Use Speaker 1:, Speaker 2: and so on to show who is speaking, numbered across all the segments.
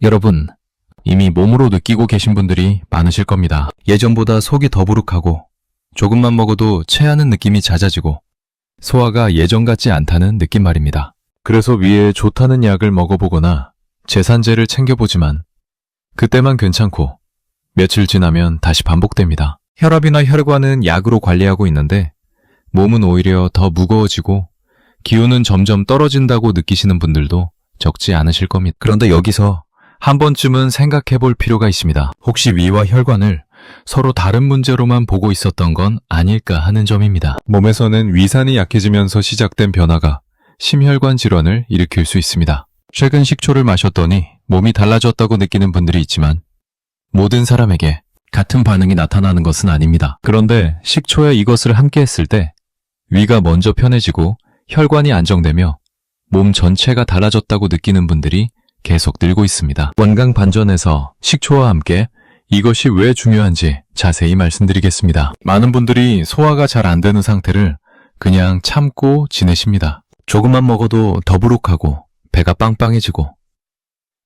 Speaker 1: 여러분, 이미 몸으로 느끼고 계신 분들이 많으실 겁니다. 예전보다 속이 더부룩하고 조금만 먹어도 체하는 느낌이 잦아지고 소화가 예전 같지 않다는 느낌 말입니다. 그래서 위에 좋다는 약을 먹어보거나 제산제를 챙겨보지만 그때만 괜찮고 며칠 지나면 다시 반복됩니다. 혈압이나 혈관은 약으로 관리하고 있는데 몸은 오히려 더 무거워지고 기운은 점점 떨어진다고 느끼시는 분들도 적지 않으실 겁니다. 그런데 여기서 한 번쯤은 생각해 볼 필요가 있습니다. 혹시 위와 혈관을 서로 다른 문제로만 보고 있었던 건 아닐까 하는 점입니다. 몸에서는 위산이 약해지면서 시작된 변화가 심혈관 질환을 일으킬 수 있습니다. 최근 식초를 마셨더니 몸이 달라졌다고 느끼는 분들이 있지만 모든 사람에게 같은 반응이 나타나는 것은 아닙니다. 그런데 식초에 이것을 함께 했을 때 위가 먼저 편해지고 혈관이 안정되며 몸 전체가 달라졌다고 느끼는 분들이 계속 늘고 있습니다. 원강 반전에서 식초와 함께 이것이 왜 중요한지 자세히 말씀드리겠습니다. 많은 분들이 소화가 잘 안 되는 상태를 그냥 참고 지내십니다. 조금만 먹어도 더부룩하고 배가 빵빵해지고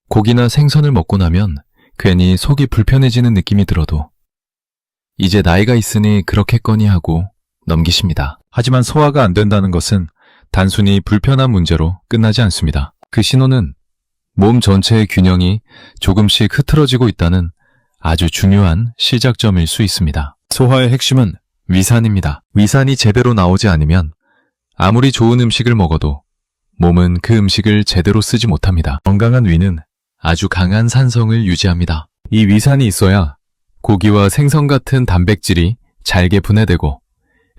Speaker 1: 고기나 생선을 먹고 나면 괜히 속이 불편해지는 느낌이 들어도 이제 나이가 있으니 그렇겠거니 하고 넘기십니다. 하지만 소화가 안 된다는 것은 단순히 불편한 문제로 끝나지 않습니다. 그 신호는 몸 전체의 균형이 조금씩 흐트러지고 있다는 아주 중요한 시작점일 수 있습니다. 소화의 핵심은 위산입니다. 위산이 제대로 나오지 않으면 아무리 좋은 음식을 먹어도 몸은 그 음식을 제대로 쓰지 못합니다. 건강한 위는 아주 강한 산성을 유지합니다. 이 위산이 있어야 고기와 생선 같은 단백질이 잘게 분해되고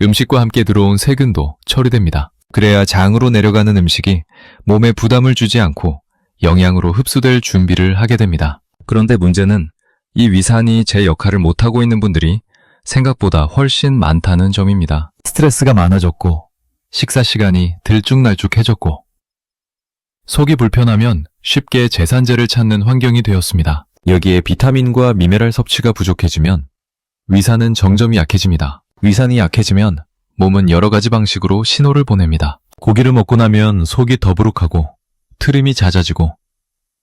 Speaker 1: 음식과 함께 들어온 세균도 처리됩니다. 그래야 장으로 내려가는 음식이 몸에 부담을 주지 않고 영양으로 흡수될 준비를 하게 됩니다. 그런데 문제는 이 위산이 제 역할을 못하고 있는 분들이 생각보다 훨씬 많다는 점입니다. 스트레스가 많아졌고, 식사 시간이 들쭉날쭉해졌고, 속이 불편하면 쉽게 제산제를 찾는 환경이 되었습니다. 여기에 비타민과 미네랄 섭취가 부족해지면 위산은 정점이 약해집니다. 위산이 약해지면 몸은 여러 가지 방식으로 신호를 보냅니다. 고기를 먹고 나면 속이 더부룩하고 트림이 잦아지고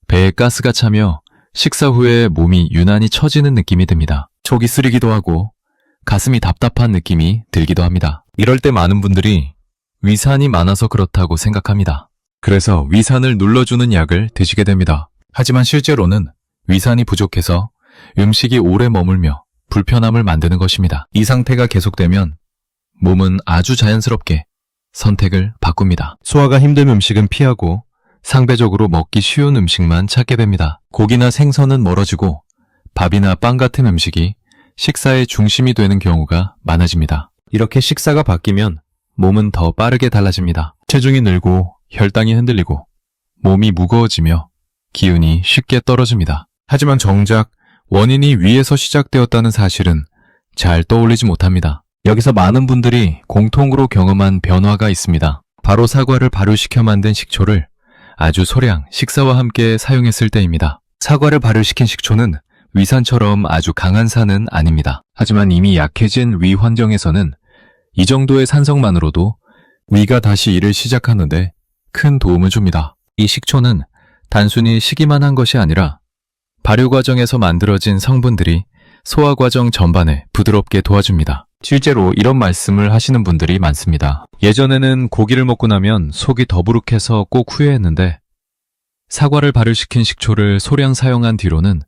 Speaker 1: 배에 가스가 차며 식사 후에 몸이 유난히 처지는 느낌이 듭니다. 속이 쓰리기도 하고 가슴이 답답한 느낌이 들기도 합니다. 이럴 때 많은 분들이 위산이 많아서 그렇다고 생각합니다. 그래서 위산을 눌러주는 약을 드시게 됩니다. 하지만 실제로는 위산이 부족해서 음식이 오래 머물며 불편함을 만드는 것입니다. 이 상태가 계속되면 몸은 아주 자연스럽게 선택을 바꿉니다. 소화가 힘든 음식은 피하고 상대적으로 먹기 쉬운 음식만 찾게 됩니다. 고기나 생선은 멀어지고 밥이나 빵 같은 음식이 식사의 중심이 되는 경우가 많아집니다. 이렇게 식사가 바뀌면 몸은 더 빠르게 달라집니다. 체중이 늘고 혈당이 흔들리고 몸이 무거워지며 기운이 쉽게 떨어집니다. 하지만 정작 원인이 위에서 시작되었다는 사실은 잘 떠올리지 못합니다. 여기서 많은 분들이 공통으로 경험한 변화가 있습니다. 바로 사과를 발효시켜 만든 식초를 아주 소량 식사와 함께 사용했을 때입니다. 사과를 발효시킨 식초는 위산처럼 아주 강한 산은 아닙니다. 하지만 이미 약해진 위 환경에서는 이 정도의 산성만으로도 위가 다시 일을 시작하는데 큰 도움을 줍니다. 이 식초는 단순히 시기만 한 것이 아니라 발효 과정에서 만들어진 성분들이 소화 과정 전반에 부드럽게 도와줍니다. 실제로 이런 말씀을 하시는 분들이 많습니다. 예전에는 고기를 먹고 나면 속이 더부룩해서 꼭 후회했는데 사과를 발효시킨 식초를 소량 사용한 뒤로는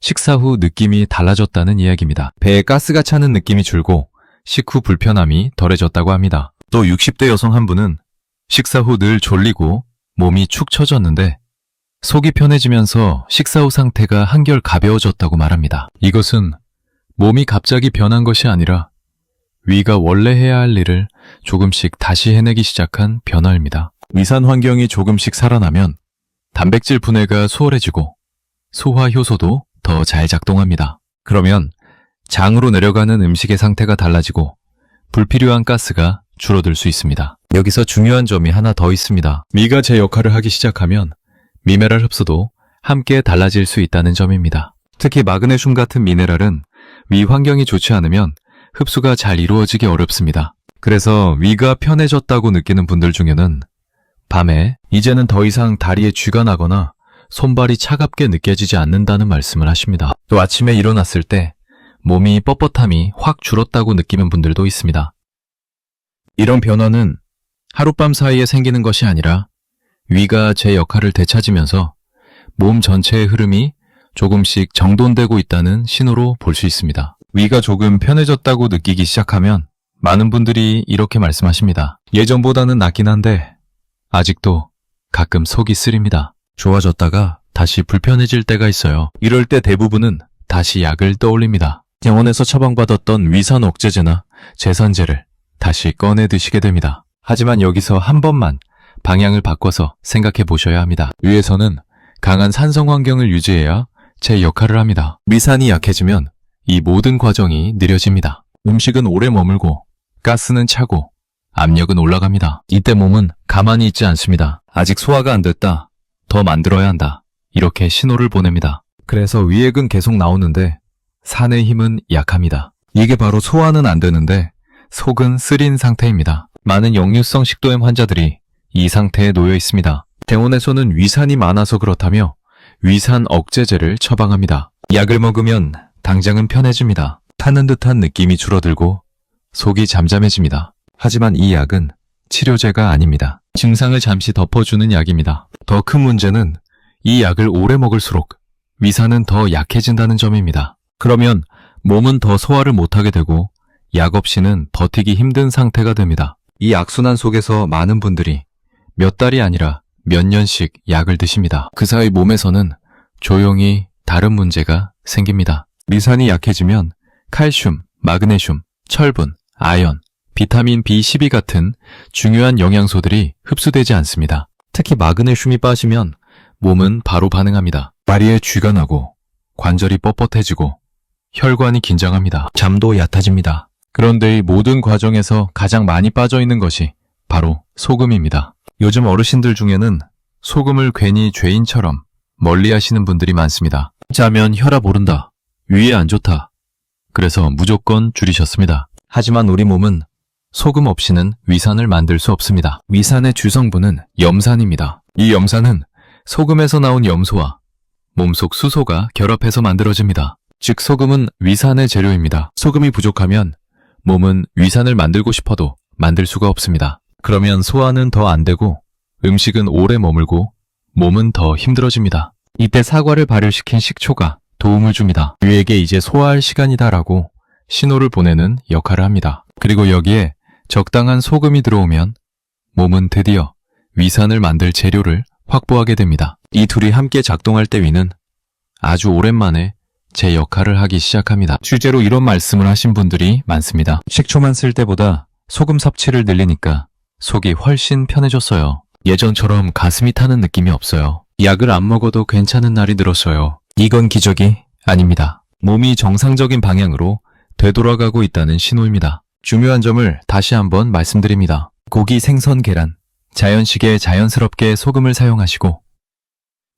Speaker 1: 식사 후 느낌이 달라졌다는 이야기입니다. 배에 가스가 차는 느낌이 줄고 식후 불편함이 덜해졌다고 합니다. 또 60대 여성 한 분은 식사 후 늘 졸리고 몸이 축 처졌는데 속이 편해지면서 식사 후 상태가 한결 가벼워졌다고 말합니다. 이것은 몸이 갑자기 변한 것이 아니라 위가 원래 해야 할 일을 조금씩 다시 해내기 시작한 변화입니다. 위산 환경이 조금씩 살아나면 단백질 분해가 수월해지고 소화 효소도 더 잘 작동합니다. 그러면 장으로 내려가는 음식의 상태가 달라지고 불필요한 가스가 줄어들 수 있습니다. 여기서 중요한 점이 하나 더 있습니다. 미가 제 역할을 하기 시작하면 미네랄 흡수도 함께 달라질 수 있다는 점입니다. 특히 마그네슘 같은 미네랄은 위 환경이 좋지 않으면 흡수가 잘 이루어지기 어렵습니다. 그래서 위가 편해졌다고 느끼는 분들 중에는 밤에 이제는 더 이상 다리에 쥐가 나거나 손발이 차갑게 느껴지지 않는다는 말씀을 하십니다. 또 아침에 일어났을 때 몸이 뻣뻣함이 확 줄었다고 느끼는 분들도 있습니다. 이런 변화는 하룻밤 사이에 생기는 것이 아니라 위가 제 역할을 되찾으면서 몸 전체의 흐름이 조금씩 정돈되고 있다는 신호로 볼 수 있습니다. 위가 조금 편해졌다고 느끼기 시작하면 많은 분들이 이렇게 말씀하십니다. 예전보다는 낫긴 한데 아직도 가끔 속이 쓰립니다. 좋아졌다가 다시 불편해질 때가 있어요. 이럴 때 대부분은 다시 약을 떠올립니다. 병원에서 처방받았던 위산 억제제나 제산제를 다시 꺼내 드시게 됩니다. 하지만 여기서 한 번만 방향을 바꿔서 생각해 보셔야 합니다. 위에서는 강한 산성 환경을 유지해야 제 역할을 합니다. 위산이 약해지면 이 모든 과정이 느려집니다. 음식은 오래 머물고 가스는 차고 압력은 올라갑니다. 이때 몸은 가만히 있지 않습니다. 아직 소화가 안 됐다. 더 만들어야 한다. 이렇게 신호를 보냅니다. 그래서 위액은 계속 나오는데 산의 힘은 약합니다. 이게 바로 소화는 안 되는데 속은 쓰린 상태입니다. 많은 역류성 식도염 환자들이 이 상태에 놓여 있습니다. 병원에서는 위산이 많아서 그렇다며 위산 억제제를 처방합니다. 약을 먹으면 당장은 편해집니다. 타는 듯한 느낌이 줄어들고 속이 잠잠해집니다. 하지만 이 약은 치료제가 아닙니다. 증상을 잠시 덮어주는 약입니다. 더 큰 문제는 이 약을 오래 먹을수록 위산은 더 약해진다는 점입니다. 그러면 몸은 더 소화를 못하게 되고 약 없이는 버티기 힘든 상태가 됩니다. 이 악순환 속에서 많은 분들이 몇 달이 아니라 몇 년씩 약을 드십니다. 그 사이 몸에서는 조용히 다른 문제가 생깁니다. 위산이 약해지면 칼슘, 마그네슘, 철분, 아연, 비타민 B12 같은 중요한 영양소들이 흡수되지 않습니다. 특히 마그네슘이 빠지면 몸은 바로 반응합니다. 다리에 쥐가 나고 관절이 뻣뻣해지고 혈관이 긴장합니다. 잠도 얕아집니다. 그런데 이 모든 과정에서 가장 많이 빠져 있는 것이 바로 소금입니다. 요즘 어르신들 중에는 소금을 괜히 죄인처럼 멀리 하시는 분들이 많습니다. 짜면 혈압 오른다. 위에 안 좋다. 그래서 무조건 줄이셨습니다. 하지만 우리 몸은 소금 없이는 위산을 만들 수 없습니다. 위산의 주성분은 염산입니다. 이 염산은 소금에서 나온 염소와 몸속 수소가 결합해서 만들어집니다. 즉 소금은 위산의 재료입니다. 소금이 부족하면 몸은 위산을 만들고 싶어도 만들 수가 없습니다. 그러면 소화는 더 안 되고 음식은 오래 머물고 몸은 더 힘들어집니다. 이때 사과를 발효시킨 식초가 도움을 줍니다. 뇌에게 이제 소화할 시간이다라고 신호를 보내는 역할을 합니다. 그리고 여기에 적당한 소금이 들어오면 몸은 드디어 위산을 만들 재료를 확보하게 됩니다. 이 둘이 함께 작동할 때 위는 아주 오랜만에 제 역할을 하기 시작합니다. 실제로 이런 말씀을 하신 분들이 많습니다. 식초만 쓸 때보다 소금 섭취를 늘리니까 속이 훨씬 편해졌어요. 예전처럼 가슴이 타는 느낌이 없어요. 약을 안 먹어도 괜찮은 날이 늘었어요. 이건 기적이 아닙니다. 몸이 정상적인 방향으로 되돌아가고 있다는 신호입니다. 중요한 점을 다시 한번 말씀드립니다. 고기, 생선, 계란, 자연식에 자연스럽게 소금을 사용하시고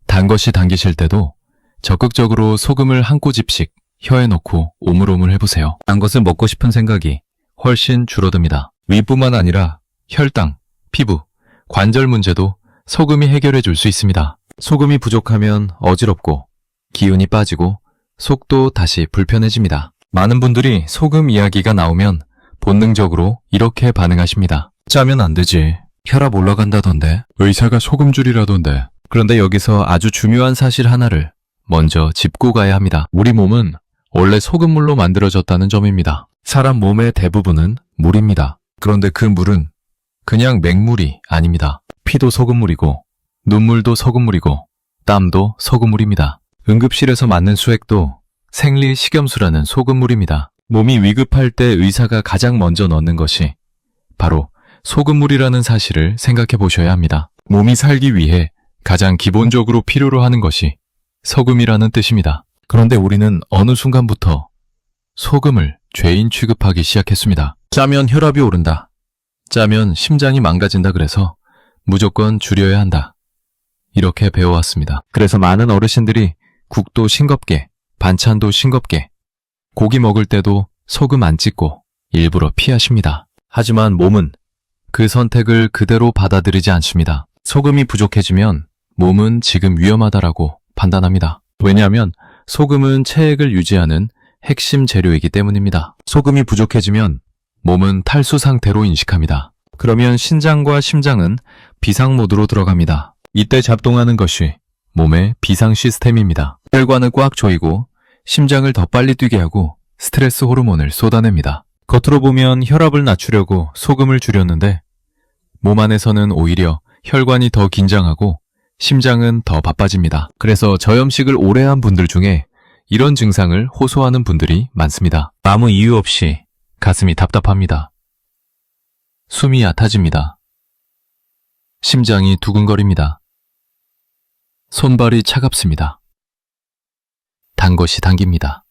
Speaker 1: 단 것이 당기실 때도 적극적으로 소금을 한 꼬집씩 혀에 넣고 오물오물 해보세요. 단 것을 먹고 싶은 생각이 훨씬 줄어듭니다. 위뿐만 아니라 혈당, 피부, 관절 문제도 소금이 해결해 줄 수 있습니다. 소금이 부족하면 어지럽고 기운이 빠지고 속도 다시 불편해집니다. 많은 분들이 소금 이야기가 나오면 본능적으로 이렇게 반응하십니다. 짜면 안 되지. 혈압 올라간다던데. 의사가 소금줄이라던데. 그런데 여기서 아주 중요한 사실 하나를 먼저 짚고 가야 합니다. 우리 몸은 원래 소금물로 만들어졌다는 점입니다. 사람 몸의 대부분은 물입니다. 그런데 그 물은 그냥 맹물이 아닙니다. 피도 소금물이고, 눈물도 소금물이고, 땀도 소금물입니다. 응급실에서 맞는 수액도 생리 식염수라는 소금물입니다. 몸이 위급할 때 의사가 가장 먼저 넣는 것이 바로 소금물이라는 사실을 생각해 보셔야 합니다. 몸이 살기 위해 가장 기본적으로 필요로 하는 것이 소금이라는 뜻입니다. 그런데 우리는 어느 순간부터 소금을 죄인 취급하기 시작했습니다. 짜면 혈압이 오른다. 짜면 심장이 망가진다 그래서 무조건 줄여야 한다. 이렇게 배워왔습니다. 그래서 많은 어르신들이 국도 싱겁게, 반찬도 싱겁게, 고기 먹을 때도 소금 안 찍고 일부러 피하십니다. 하지만 몸은 그 선택을 그대로 받아들이지 않습니다. 소금이 부족해지면 몸은 지금 위험하다라고 판단합니다. 왜냐하면 소금은 체액을 유지하는 핵심 재료이기 때문입니다. 소금이 부족해지면 몸은 탈수 상태로 인식합니다. 그러면 신장과 심장은 비상 모드로 들어갑니다. 이때 작동하는 것이 몸의 비상 시스템입니다. 혈관을 꽉 조이고 심장을 더 빨리 뛰게 하고 스트레스 호르몬을 쏟아냅니다. 겉으로 보면 혈압을 낮추려고 소금을 줄였는데 몸 안에서는 오히려 혈관이 더 긴장하고 심장은 더 바빠집니다. 그래서 저염식을 오래 한 분들 중에 이런 증상을 호소하는 분들이 많습니다. 아무 이유 없이 가슴이 답답합니다. 숨이 얕아집니다. 심장이 두근거립니다. 손발이 차갑습니다. 단 것이 당깁니다.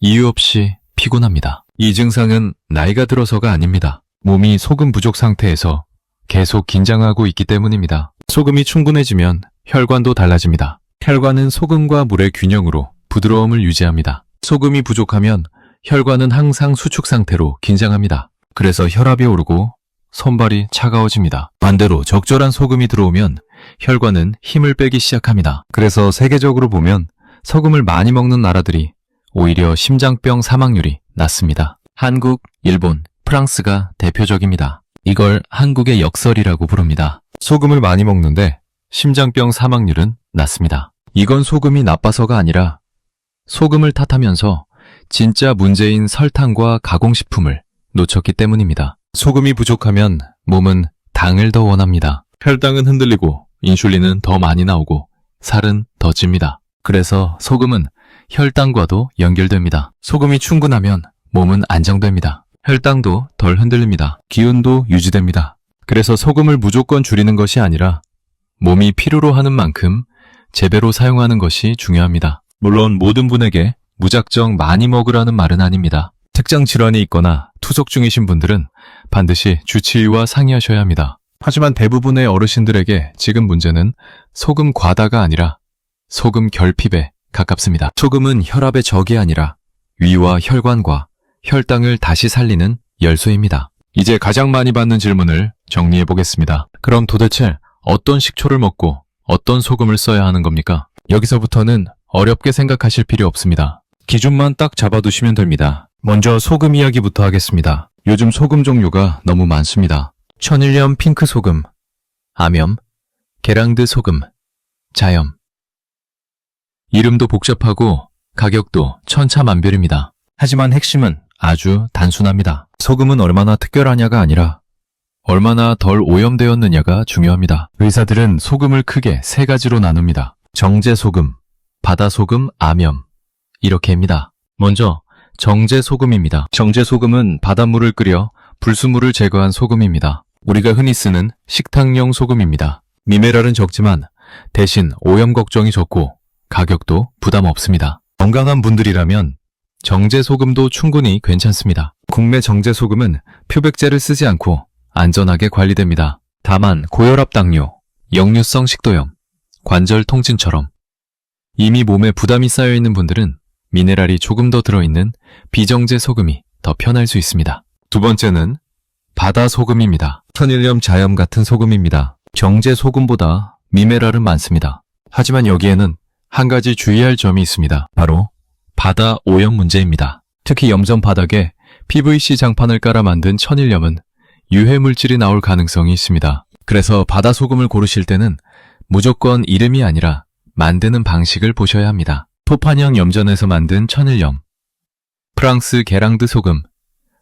Speaker 1: 이유 없이 피곤합니다. 이 증상은 나이가 들어서가 아닙니다. 몸이 소금 부족 상태에서 계속 긴장하고 있기 때문입니다. 소금이 충분해지면 혈관도 달라집니다. 혈관은 소금과 물의 균형으로 부드러움을 유지합니다. 소금이 부족하면 혈관은 항상 수축 상태로 긴장합니다. 그래서 혈압이 오르고 손발이 차가워집니다. 반대로 적절한 소금이 들어오면 혈관은 힘을 빼기 시작합니다. 그래서 세계적으로 보면 소금을 많이 먹는 나라들이 오히려 심장병 사망률이 낮습니다. 한국, 일본, 프랑스가 대표적입니다. 이걸 한국의 역설이라고 부릅니다. 소금을 많이 먹는데 심장병 사망률은 낮습니다. 이건 소금이 나빠서가 아니라 소금을 탓하면서 진짜 문제인 설탕과 가공식품을 놓쳤기 때문입니다. 소금이 부족하면 몸은 당을 더 원합니다. 혈당은 흔들리고 인슐린은 더 많이 나오고 살은 더 찝니다. 그래서 소금은 혈당과도 연결됩니다. 소금이 충분하면 몸은 안정됩니다. 혈당도 덜 흔들립니다. 기운도 유지됩니다. 그래서 소금을 무조건 줄이는 것이 아니라 몸이 필요로 하는 만큼 제대로 사용하는 것이 중요합니다. 물론 모든 분에게 무작정 많이 먹으라는 말은 아닙니다. 특정 질환이 있거나 투석 중이신 분들은 반드시 주치의와 상의하셔야 합니다. 하지만 대부분의 어르신들에게 지금 문제는 소금 과다가 아니라 소금 결핍에 가깝습니다. 소금은 혈압의 적이 아니라 위와 혈관과 혈당을 다시 살리는 열쇠입니다. 이제 가장 많이 받는 질문을 정리해 보겠습니다. 그럼 도대체 어떤 식초를 먹고 어떤 소금을 써야 하는 겁니까? 여기서부터는 어렵게 생각하실 필요 없습니다. 기준만 딱 잡아두시면 됩니다. 먼저 소금 이야기부터 하겠습니다. 요즘 소금 종류가 너무 많습니다. 천일염 핑크 소금, 암염, 계랑드 소금, 자염. 이름도 복잡하고 가격도 천차만별입니다. 하지만 핵심은 아주 단순합니다. 소금은 얼마나 특별하냐가 아니라 얼마나 덜 오염되었느냐가 중요합니다. 의사들은 소금을 크게 세 가지로 나눕니다. 정제소금, 바다소금, 암염. 이렇게입니다. 먼저 정제소금입니다. 정제소금은 바닷물을 끓여 불순물을 제거한 소금입니다. 우리가 흔히 쓰는 식탁용 소금입니다. 미네랄은 적지만 대신 오염 걱정이 적고 가격도 부담 없습니다. 건강한 분들이라면 정제 소금도 충분히 괜찮습니다. 국내 정제 소금은 표백제를 쓰지 않고 안전하게 관리됩니다. 다만 고혈압 당뇨, 역류성 식도염, 관절 통증처럼 이미 몸에 부담이 쌓여 있는 분들은 미네랄이 조금 더 들어있는 비정제 소금이 더 편할 수 있습니다. 두 번째는 바다 소금입니다. 천일염 자염 같은 소금입니다. 정제 소금보다 미네랄은 많습니다. 하지만 여기에는 한 가지 주의할 점이 있습니다. 바로 바다 오염 문제입니다. 특히 염전 바닥에 PVC 장판을 깔아 만든 천일염은 유해 물질이 나올 가능성이 있습니다. 그래서 바다 소금을 고르실 때는 무조건 이름이 아니라 만드는 방식을 보셔야 합니다. 토판형 염전에서 만든 천일염, 프랑스 게랑드 소금,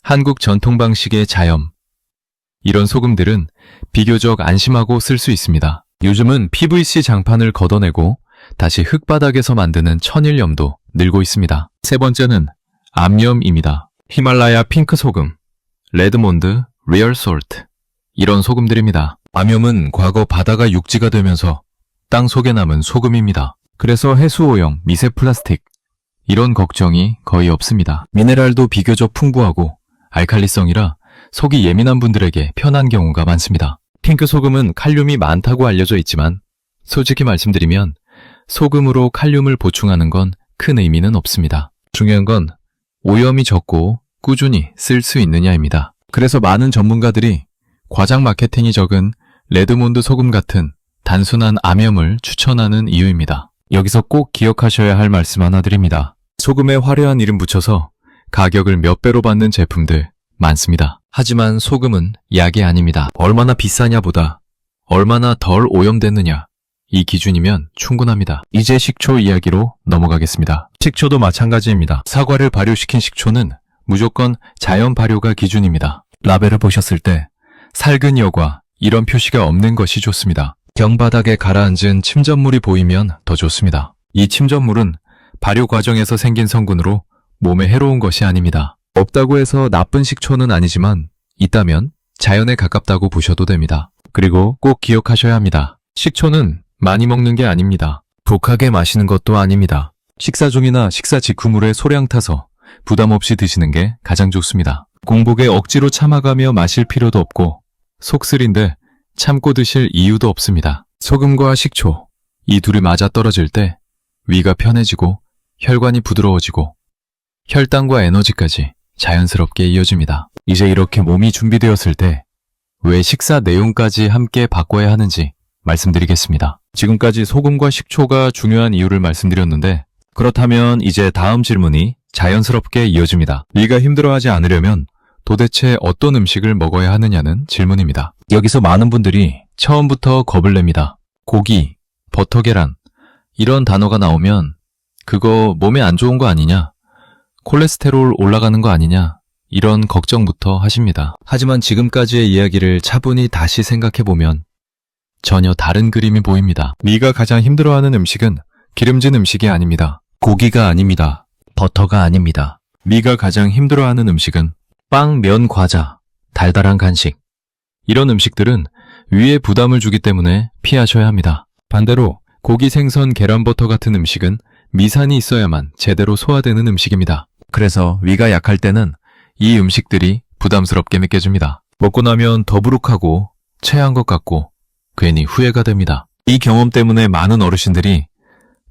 Speaker 1: 한국 전통 방식의 자염. 이런 소금들은 비교적 안심하고 쓸 수 있습니다. 요즘은 PVC 장판을 걷어내고 다시 흙바닥에서 만드는 천일염도 늘고 있습니다. 세 번째는 암염입니다. 히말라야 핑크 소금, 레드몬드, 리얼 솔트 이런 소금들입니다. 암염은 과거 바다가 육지가 되면서 땅 속에 남은 소금입니다. 그래서 해수오염, 미세 플라스틱 이런 걱정이 거의 없습니다. 미네랄도 비교적 풍부하고 알칼리성이라 속이 예민한 분들에게 편한 경우가 많습니다. 핑크 소금은 칼륨이 많다고 알려져 있지만 솔직히 말씀드리면 소금으로 칼륨을 보충하는 건 큰 의미는 없습니다. 중요한 건 오염이 적고 꾸준히 쓸 수 있느냐입니다. 그래서 많은 전문가들이 과장 마케팅이 적은 레드몬드 소금 같은 단순한 암염을 추천하는 이유입니다. 여기서 꼭 기억하셔야 할 말씀 하나 드립니다. 소금에 화려한 이름 붙여서 가격을 몇 배로 받는 제품들 많습니다. 하지만 소금은 약이 아닙니다. 얼마나 비싸냐보다 얼마나 덜 오염됐느냐 이 기준이면 충분합니다. 이제 식초 이야기로 넘어가겠습니다. 식초도 마찬가지입니다. 사과를 발효시킨 식초는 무조건 자연 발효가 기준입니다. 라벨을 보셨을 때 살균 여과 이런 표시가 없는 것이 좋습니다. 경바닥에 가라앉은 침전물이 보이면 더 좋습니다. 이 침전물은 발효 과정에서 생긴 성분으로 몸에 해로운 것이 아닙니다. 없다고 해서 나쁜 식초는 아니지만 있다면 자연에 가깝다고 보셔도 됩니다. 그리고 꼭 기억하셔야 합니다. 식초는 많이 먹는 게 아닙니다. 독하게 마시는 것도 아닙니다. 식사 중이나 식사 직후 물에 소량 타서 부담 없이 드시는 게 가장 좋습니다. 공복에 억지로 참아가며 마실 필요도 없고 속 쓰린데 참고 드실 이유도 없습니다. 소금과 식초 이 둘이 맞아 떨어질 때 위가 편해지고 혈관이 부드러워지고 혈당과 에너지까지 자연스럽게 이어집니다. 이제 이렇게 몸이 준비되었을 때 왜 식사 내용까지 함께 바꿔야 하는지 말씀드리겠습니다. 지금까지 소금과 식초가 중요한 이유를 말씀드렸는데 그렇다면 이제 다음 질문이 자연스럽게 이어집니다. 위가 힘들어하지 않으려면 도대체 어떤 음식을 먹어야 하느냐는 질문입니다. 여기서 많은 분들이 처음부터 겁을 냅니다. 고기, 버터 계란 이런 단어가 나오면 그거 몸에 안 좋은 거 아니냐? 콜레스테롤 올라가는 거 아니냐? 이런 걱정부터 하십니다. 하지만 지금까지의 이야기를 차분히 다시 생각해보면 전혀 다른 그림이 보입니다. 미가 가장 힘들어하는 음식은 기름진 음식이 아닙니다. 고기가 아닙니다. 버터가 아닙니다. 미가 가장 힘들어하는 음식은 빵, 면, 과자, 달달한 간식. 이런 음식들은 위에 부담을 주기 때문에 피하셔야 합니다. 반대로 고기, 생선, 계란, 버터 같은 음식은 미산이 있어야만 제대로 소화되는 음식입니다. 그래서 위가 약할 때는 이 음식들이 부담스럽게 느껴집니다. 먹고 나면 더부룩하고 체한 것 같고 괜히 후회가 됩니다. 이 경험 때문에 많은 어르신들이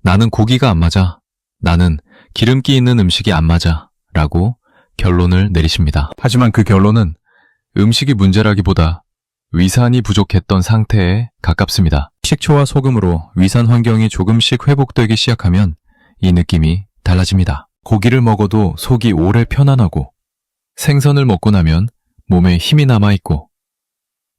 Speaker 1: 나는 고기가 안 맞아. 나는 기름기 있는 음식이 안 맞아. 라고 결론을 내리십니다. 하지만 그 결론은 음식이 문제라기보다 위산이 부족했던 상태에 가깝습니다. 식초와 소금으로 위산 환경이 조금씩 회복되기 시작하면 이 느낌이 달라집니다. 고기를 먹어도 속이 오래 편안하고 생선을 먹고 나면 몸에 힘이 남아있고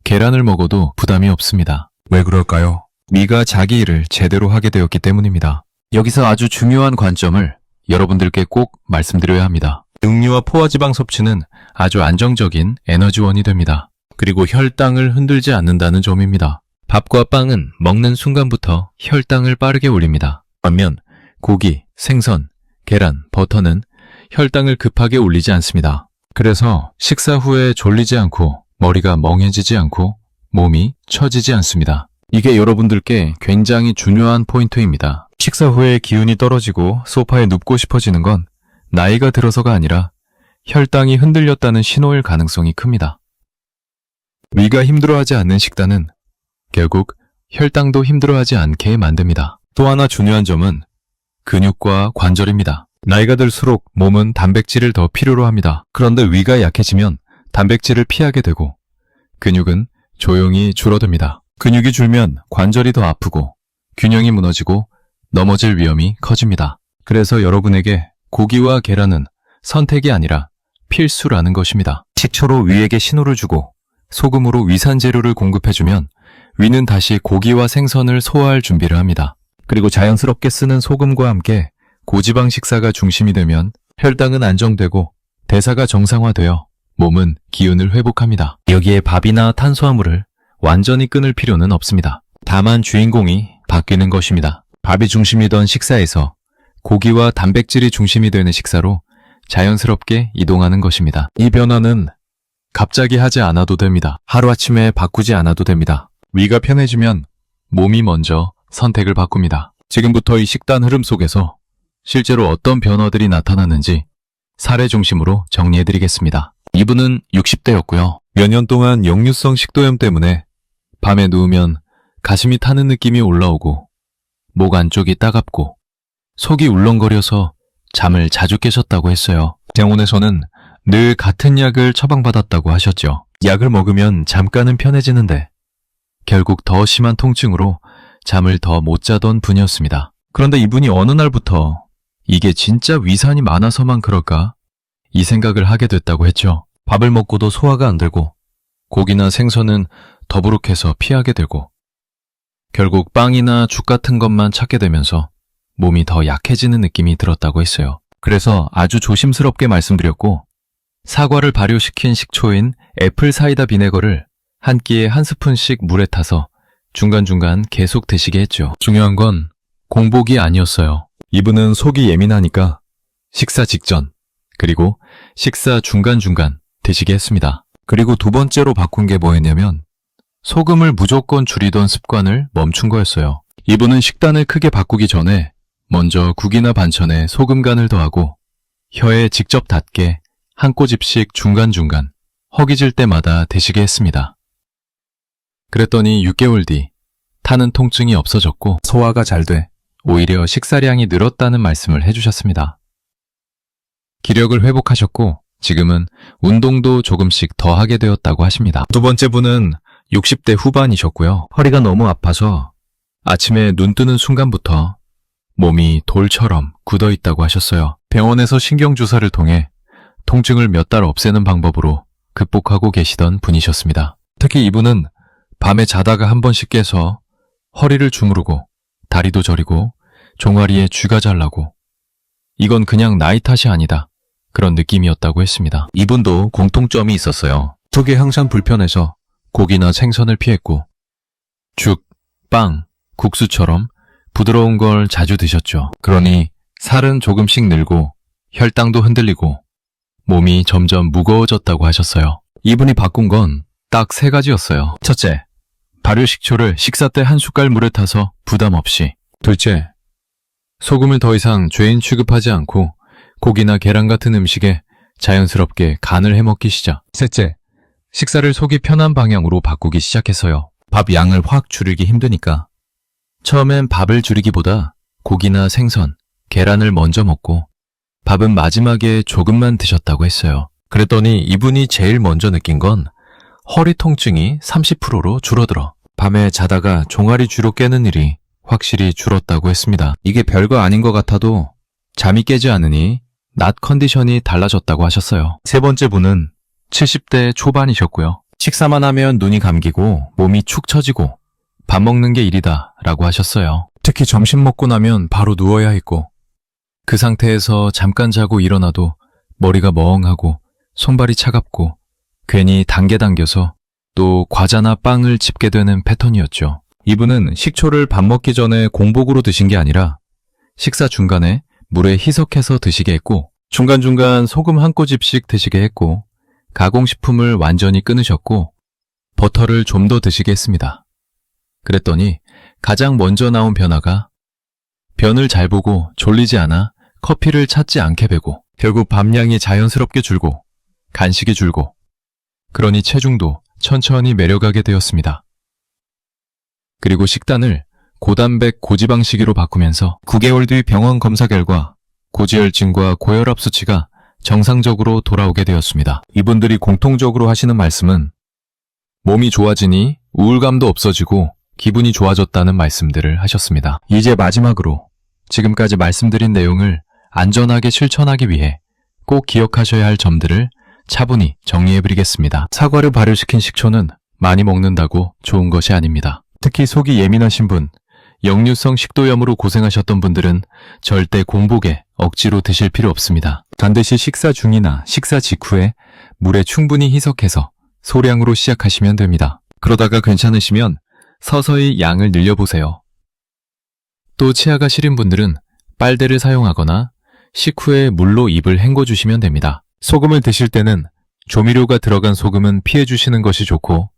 Speaker 1: 계란을 먹어도 부담이 없습니다. 왜 그럴까요? 미가 자기 일을 제대로 하게 되었기 때문입니다. 여기서 아주 중요한 관점을 여러분들께 꼭 말씀드려야 합니다. 육류와 포화지방 섭취는 아주 안정적인 에너지원이 됩니다. 그리고 혈당을 흔들지 않는다는 점입니다. 밥과 빵은 먹는 순간부터 혈당을 빠르게 올립니다. 반면 고기, 생선, 계란, 버터는 혈당을 급하게 올리지 않습니다. 그래서 식사 후에 졸리지 않고 머리가 멍해지지 않고 몸이 처지지 않습니다. 이게 여러분들께 굉장히 중요한 포인트입니다. 식사 후에 기운이 떨어지고 소파에 눕고 싶어지는 건 나이가 들어서가 아니라 혈당이 흔들렸다는 신호일 가능성이 큽니다. 위가 힘들어하지 않는 식단은 결국 혈당도 힘들어하지 않게 만듭니다. 또 하나 중요한 점은 근육과 관절입니다. 나이가 들수록 몸은 단백질을 더 필요로 합니다. 그런데 위가 약해지면 단백질을 피하게 되고 근육은 조용히 줄어듭니다. 근육이 줄면 관절이 더 아프고 균형이 무너지고 넘어질 위험이 커집니다. 그래서 여러분에게 고기와 계란은 선택이 아니라 필수라는 것입니다. 식초로 위에게 신호를 주고 소금으로 위산 재료를 공급해주면 위는 다시 고기와 생선을 소화할 준비를 합니다. 그리고 자연스럽게 쓰는 소금과 함께 고지방 식사가 중심이 되면 혈당은 안정되고 대사가 정상화되어 몸은 기운을 회복합니다. 여기에 밥이나 탄수화물을 완전히 끊을 필요는 없습니다. 다만 주인공이 바뀌는 것입니다. 밥이 중심이던 식사에서 고기와 단백질이 중심이 되는 식사로 자연스럽게 이동하는 것입니다. 이 변화는 갑자기 하지 않아도 됩니다. 하루아침에 바꾸지 않아도 됩니다. 위가 편해지면 몸이 먼저 선택을 바꿉니다. 지금부터 이 식단 흐름 속에서 실제로 어떤 변화들이 나타났는지 사례 중심으로 정리해드리겠습니다. 이분은 60대였고요. 몇 년 동안 역류성 식도염 때문에 밤에 누우면 가슴이 타는 느낌이 올라오고 목 안쪽이 따갑고 속이 울렁거려서 잠을 자주 깨셨다고 했어요. 병원에서는 늘 같은 약을 처방받았다고 하셨죠. 약을 먹으면 잠깐은 편해지는데 결국 더 심한 통증으로 잠을 더 못 자던 분이었습니다. 그런데 이분이 어느 날부터 이게 진짜 위산이 많아서만 그럴까? 이 생각을 하게 됐다고 했죠. 밥을 먹고도 소화가 안 되고 고기나 생선은 더부룩해서 피하게 되고 결국 빵이나 죽 같은 것만 찾게 되면서 몸이 더 약해지는 느낌이 들었다고 했어요. 그래서 아주 조심스럽게 말씀드렸고 사과를 발효시킨 식초인 애플 사이다 비네거를 한 끼에 한 스푼씩 물에 타서 중간중간 계속 드시게 했죠. 중요한 건 공복이 아니었어요. 이분은 속이 예민하니까 식사 직전, 그리고 식사 중간중간 드시게 했습니다. 그리고 두 번째로 바꾼 게 뭐였냐면 소금을 무조건 줄이던 습관을 멈춘 거였어요. 이분은 식단을 크게 바꾸기 전에 먼저 국이나 반찬에 소금 간을 더하고 혀에 직접 닿게 한 꼬집씩 중간중간 허기질 때마다 드시게 했습니다. 그랬더니 6개월 뒤 타는 통증이 없어졌고 소화가 잘 돼 오히려 식사량이 늘었다는 말씀을 해주셨습니다. 기력을 회복하셨고 지금은 운동도 조금씩 더 하게 되었다고 하십니다. 두 번째 분은 60대 후반이셨고요. 허리가 너무 아파서 아침에 눈 뜨는 순간부터 몸이 돌처럼 굳어 있다고 하셨어요. 병원에서 신경주사를 통해 통증을 몇 달 없애는 방법으로 극복하고 계시던 분이셨습니다. 특히 이분은 밤에 자다가 한 번씩 깨서 허리를 주무르고 다리도 저리고 종아리에 쥐가 잘 나고 이건 그냥 나이 탓이 아니다. 그런 느낌이었다고 했습니다. 이분도 공통점이 있었어요. 속이 항상 불편해서 고기나 생선을 피했고 죽, 빵, 국수처럼 부드러운 걸 자주 드셨죠. 그러니 살은 조금씩 늘고 혈당도 흔들리고 몸이 점점 무거워졌다고 하셨어요. 이분이 바꾼 건 딱 세 가지였어요. 첫째, 발효식초를 식사 때 한 숟갈 물에 타서 부담 없이. 둘째, 소금을 더 이상 죄인 취급하지 않고 고기나 계란 같은 음식에 자연스럽게 간을 해먹기 시작. 셋째, 식사를 속이 편한 방향으로 바꾸기 시작했어요. 밥 양을 확 줄이기 힘드니까. 처음엔 밥을 줄이기보다 고기나 생선, 계란을 먼저 먹고 밥은 마지막에 조금만 드셨다고 했어요. 그랬더니 이분이 제일 먼저 느낀 건 허리 통증이 30%로 줄어들어 밤에 자다가 종아리 쥐로 깨는 일이 확실히 줄었다고 했습니다. 이게 별거 아닌 것 같아도 잠이 깨지 않으니 낮 컨디션이 달라졌다고 하셨어요. 세 번째 분은 70대 초반이셨고요. 식사만 하면 눈이 감기고 몸이 축 처지고 밥 먹는 게 일이다 라고 하셨어요. 특히 점심 먹고 나면 바로 누워야 했고 그 상태에서 잠깐 자고 일어나도 머리가 멍하고 손발이 차갑고 괜히 당겨 당겨서 또 과자나 빵을 집게 되는 패턴이었죠. 이분은 식초를 밥 먹기 전에 공복으로 드신 게 아니라 식사 중간에 물에 희석해서 드시게 했고 중간중간 소금 한 꼬집씩 드시게 했고 가공식품을 완전히 끊으셨고 버터를 좀 더 드시게 했습니다. 그랬더니 가장 먼저 나온 변화가 변을 잘 보고 졸리지 않아 커피를 찾지 않게 되고 결국 밤량이 자연스럽게 줄고 간식이 줄고 그러니 체중도 천천히 내려가게 되었습니다. 그리고 식단을 고단백 고지방식으로 바꾸면서 9개월 뒤 병원 검사 결과 고지혈증과 고혈압 수치가 정상적으로 돌아오게 되었습니다. 이분들이 공통적으로 하시는 말씀은 몸이 좋아지니 우울감도 없어지고 기분이 좋아졌다는 말씀들을 하셨습니다. 이제 마지막으로 지금까지 말씀드린 내용을 안전하게 실천하기 위해 꼭 기억하셔야 할 점들을 차분히 정리해드리겠습니다. 사과를 발효시킨 식초는 많이 먹는다고 좋은 것이 아닙니다. 특히 속이 예민하신 분, 역류성 식도염으로 고생하셨던 분들은 절대 공복에 억지로 드실 필요 없습니다. 반드시 식사 중이나 식사 직후에 물에 충분히 희석해서 소량으로 시작하시면 됩니다. 그러다가 괜찮으시면 서서히 양을 늘려보세요. 또 치아가 시린 분들은 빨대를 사용하거나 식후에 물로 입을 헹궈주시면 됩니다. 소금을 드실 때는 조미료가 들어간 소금은 피해 주시는 것이 좋고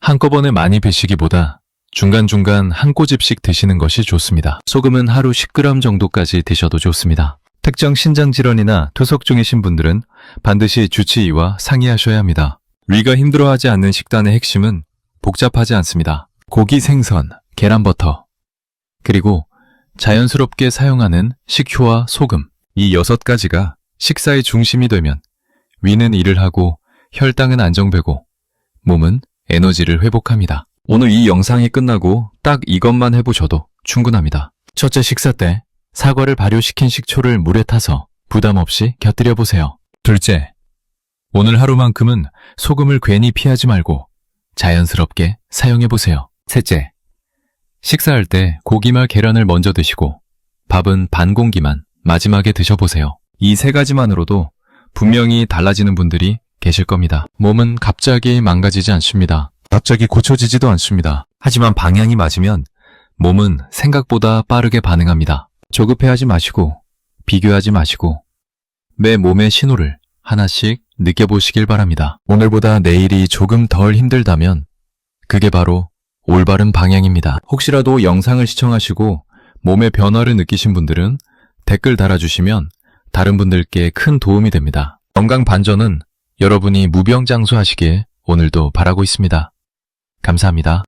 Speaker 1: 한꺼번에 많이 드시기보다 중간중간 한 꼬집씩 드시는 것이 좋습니다. 소금은 하루 10g 정도까지 드셔도 좋습니다. 특정 신장 질환이나 투석 중이신 분들은 반드시 주치의와 상의하셔야 합니다. 위가 힘들어하지 않는 식단의 핵심은 복잡하지 않습니다. 고기, 생선, 계란, 버터, 그리고 자연스럽게 사용하는 식효와 소금, 이 여섯 가지가 식사의 중심이 되면 위는 일을 하고 혈당은 안정되고 몸은 에너지를 회복합니다. 오늘 이 영상이 끝나고 딱 이것만 해보셔도 충분합니다. 첫째 식사 때 사과를 발효시킨 식초를 물에 타서 부담 없이 곁들여 보세요. 둘째, 오늘 하루만큼은 소금을 괜히 피하지 말고 자연스럽게 사용해 보세요. 셋째, 식사할 때 고기말 계란을 먼저 드시고 밥은 반 공기만 마지막에 드셔보세요. 이 세 가지만으로도 분명히 달라지는 분들이 계실 겁니다. 몸은 갑자기 망가지지 않습니다. 갑자기 고쳐지지도 않습니다. 하지만 방향이 맞으면 몸은 생각보다 빠르게 반응합니다. 조급해하지 마시고 비교하지 마시고 매 몸의 신호를 하나씩 느껴보시길 바랍니다. 오늘보다 내일이 조금 덜 힘들다면 그게 바로 올바른 방향입니다. 혹시라도 영상을 시청하시고 몸의 변화를 느끼신 분들은 댓글 달아주시면 다른 분들께 큰 도움이 됩니다. 건강 반전은 여러분이 무병장수하시길 오늘도 바라고 있습니다. 감사합니다.